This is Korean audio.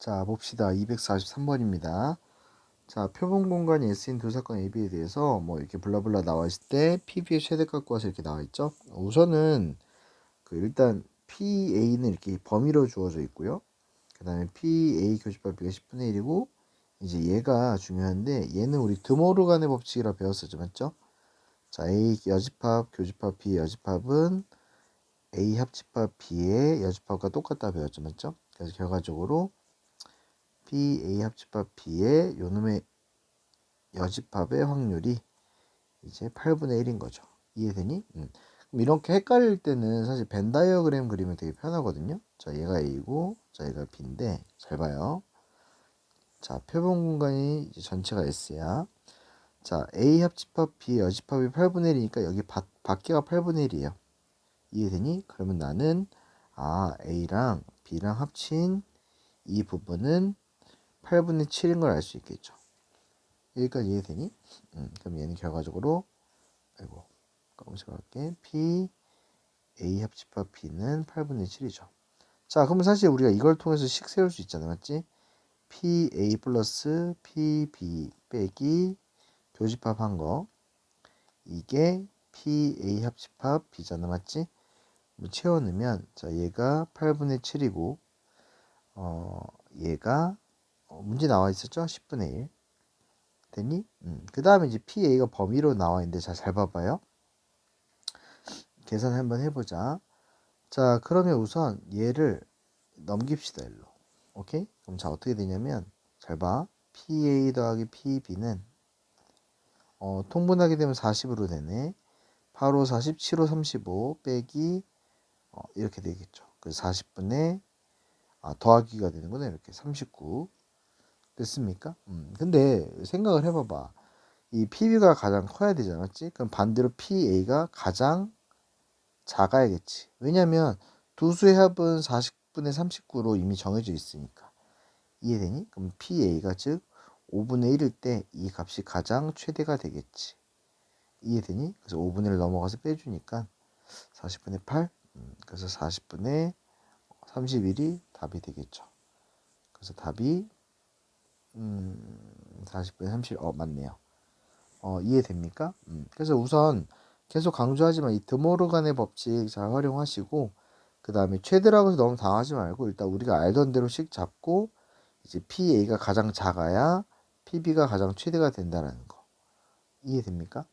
자, 봅시다. 243번입니다. 자, 표본 공간이 S인 두 사건 AB에 대해서 뭐 이렇게 블라블라 나와 있을 때 PB의 최대값 구하서 이렇게 나와 있죠. 우선은 그 일단 PA는 이렇게 범위로 주어져 있고요. 그 다음에 PA 교집합 B가 10분의 1이고 이제 얘가 중요한데 얘는 우리 드모르간의 법칙이라 배웠었죠. 맞죠? 자, A 여집합, 교집합, B 여집합은 A 합집합 B의 여집합과 똑같다 배웠죠. 맞죠? 그래서 결과적으로 B, A 합집합 B의 요놈의 여집합의 확률이 이제 8분의 1인 거죠. 이해되니? 음. 그럼 이렇게 헷갈릴 때는 사실 벤 다이어그램 그리면 되게 편하거든요. 자, 얘가 A고, 자, 얘가 B인데, 잘 봐요. 자, 표본 공간이 전체가 S야. 자, A 합집합 B 여집합이 8분의 1이니까 여기 밖, 밖에가 8분의 1이에요. 이해되니? 그러면 나는 아, A랑 B랑 합친 이 부분은 8분의 7인 걸 알 수 있겠죠. 여기까지 이해되니? 음, 그럼 얘는 결과적으로 아이고 검색할게 P A 합집합 B는 8분의 7이죠. 자, 그러면 사실 우리가 이걸 통해서 식 세울 수 있잖아, 맞지? P A 플러스 P B 빼기 교집합 한 거. 이게 P A 합집합 B잖아, 맞지? 뭐 채워 넣으면 자 얘가 8분의 7이고 어 얘가 어, 문제 나와 있었죠? 10분의 1 됐니? 음. 그 다음에 이제 PA가 범위로 나와 있는데 자, 잘 봐봐요. 계산 한번 해보자. 자, 그러면 우선 얘를 넘깁시다, 일로. 오케이? 그럼 자, 어떻게 되냐면, 잘 봐. PA 더하기 PB는, 어, 통분하게 되면 40으로 되네. 8호 40, 7호 35 빼기, 어, 이렇게 되겠죠. 그래서 40분의, 아, 더하기가 되는구나. 이렇게 39. 됐습니까? 음, 근데 생각을 해봐봐. 이 PB가 가장 커야 되지 않았지? 그럼 반대로 PA가 가장 작아야겠지. 왜냐면 두 수의 합은 40분의 39로 이미 정해져 있으니까. 이해되니? 그럼 PA가 즉 5분의 1일 때 이 값이 가장 최대가 되겠지. 이해되니? 그래서 5분의 1 넘어가서 빼주니까 40분의 8. 음, 그래서 40분의 31이 답이 되겠죠. 그래서 답이 음, 40분의 30, 어, 맞네요. 어, 이해됩니까? 음, 그래서 우선 계속 강조하지만 이 드모르간의 법칙 잘 활용하시고, 그 다음에 최대라고 해서 너무 당하지 말고, 일단 우리가 알던 대로 식 잡고, 이제 PA가 가장 작아야 PB가 가장 최대가 된다는 거. 이해됩니까?